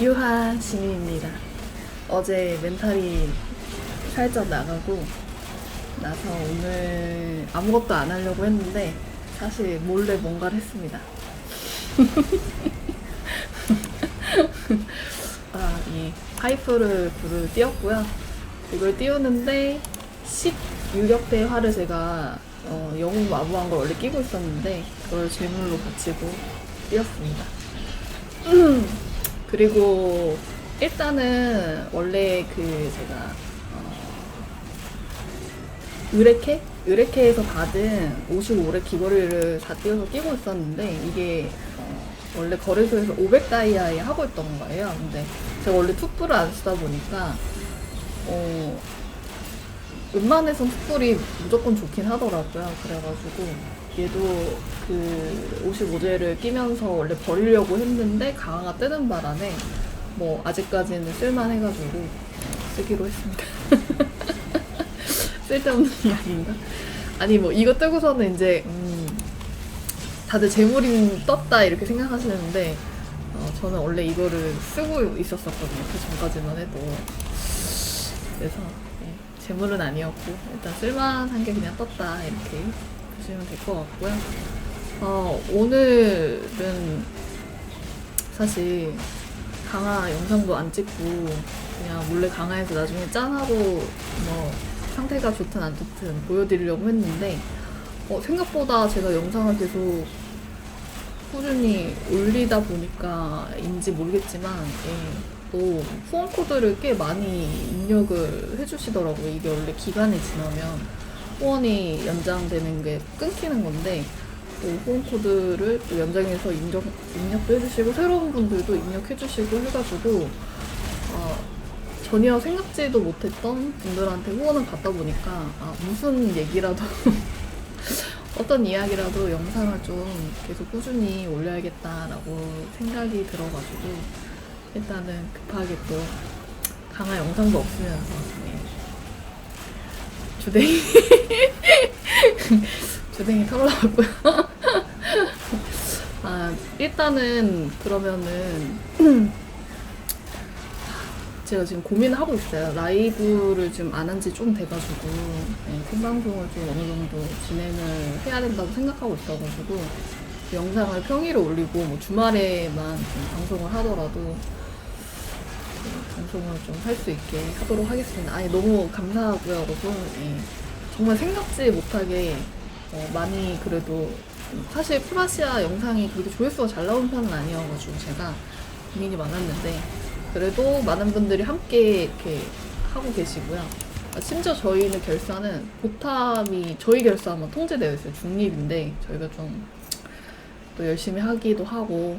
유하 시민입니다. 어제 멘탈이 살짝 나가고 나서 오늘 아무것도 안 하려고 했는데 사실 몰래 뭔가를 했습니다. 아, 이 하이프를 불을 띄웠고요. 이걸 띄우는데 16역대 화를 제가 어, 영웅 마부한 걸 원래 끼고 있었는데 그걸 제물로 바치고 띄웠습니다. 그리고 일단은 원래 그 제가 어, 의뢰케? 의뢰케에서 받은 55래 귀걸이를 다 띄워서 끼고 있었는데 이게 어, 원래 거래소에서 500 다이아에 하고 있던 거예요. 근데 제가 원래 툭불을 안 쓰다 보니까 어, 웬만해선 툭불이 무조건 좋긴 하더라고요. 그래가지고 얘도 그 55제를 끼면서 원래 버리려고 했는데 강화가 뜨는 바람에 뭐 아직까지는 쓸만해가지고 쓰기로 했습니다. 쓸데없는 이야기인가? 아니 뭐 이거 뜨고서는 이제 음, 다들 재물인 떴다 이렇게 생각하시는데 어, 저는 원래 이거를 쓰고 있었었거든요. 그 전까지만 해도 그래서 예, 재물은 아니었고 일단 쓸만한 게 그냥 떴다 이렇게 보시면 될 것 같고요. 어, 오늘은 사실 강화 영상도 안 찍고 그냥 몰래 강화해서 나중에 짠하고 뭐 상태가 좋든 안 좋든 보여드리려고 했는데 어, 생각보다 제가 영상을 계속 꾸준히 올리다 보니까인지 모르겠지만 예, 또 후원 코드를 꽤 많이 입력을 해주시더라고요. 이게 원래 기간이 지나면 후원이 연장되는 게 끊기는 건데 또 후원 코드를 또 연장해서 입력, 입력도 해주시고 새로운 분들도 입력해주시고 해가지고 어, 전혀 생각지도 못했던 분들한테 후원을 받다 보니까 아, 무슨 얘기라도 어떤 이야기라도 영상을 좀 계속 꾸준히 올려야겠다라고 생각이 들어가지고 일단은 급하게 또 강화 영상도 없으면서 예. 주댕이 주댕이 털어나왔고요. 아 일단은 그러면은 제가 지금 고민을 하고 있어요. 라이브를 좀 안 한 지 좀 돼가지고 네, 생방송을 좀 어느 정도 진행을 해야 된다고 생각하고 있어가지고 영상을 평일에 올리고 뭐 주말에만 좀 방송을 하더라도 그 방송을 좀 할 수 있게 하도록 하겠습니다. 아니 너무 감사하고요, 여러분. 예, 정말 생각지 못하게 어, 많이 그래도 사실 프라시아 영상이 그렇게 조회수가 잘 나온 편은 아니어가지고 제가 고민이 많았는데 그래도 많은 분들이 함께 이렇게 하고 계시고요. 아, 심지어 저희는 결사는 보탐이 저희 결사만 통제되어 있어요. 중립인데 저희가 좀 또 열심히 하기도 하고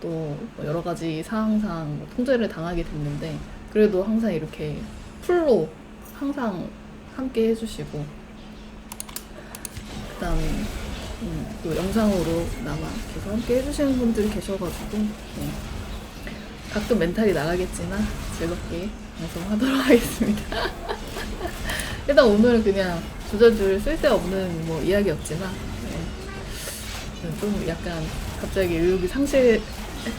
또뭐 여러 가지 상황상 뭐 통제를 당하게 됐는데 그래도 항상 이렇게 풀로 항상 함께 해주시고 그다음 음, 또 영상으로 나마 계속 함께 해주시는 분들이 계셔가지고 네. 가끔 멘탈이 나가겠지만 즐겁게 방송하도록 하겠습니다. 일단 오늘은 그냥 주저줄 쓸데없는 뭐 이야기였지만 네. 좀 약간 갑자기 의욕이 상실했던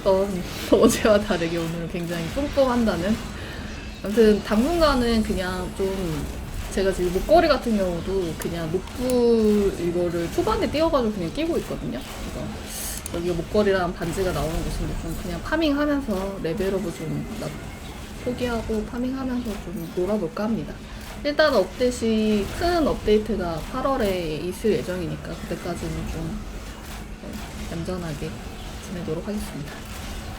어제와 다르게 오늘 굉장히 뿜뿜한다는 아무튼 당분간은 그냥 좀 제가 지금 목걸이 같은 경우도 그냥 목불 이거를 초반에 띄워가지고 그냥 끼고 있거든요. 그래서 여기가 목걸이랑 반지가 나오는 곳인데 좀 그냥 파밍하면서 레벨업을 좀 나- 포기하고 파밍하면서 좀 놀아볼까 합니다. 일단 업데이트 큰 업데이트가 8월에 있을 예정이니까 그때까지는 좀 네, 얌전하게 지내도록 하겠습니다.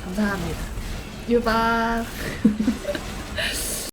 감사합니다. 유박.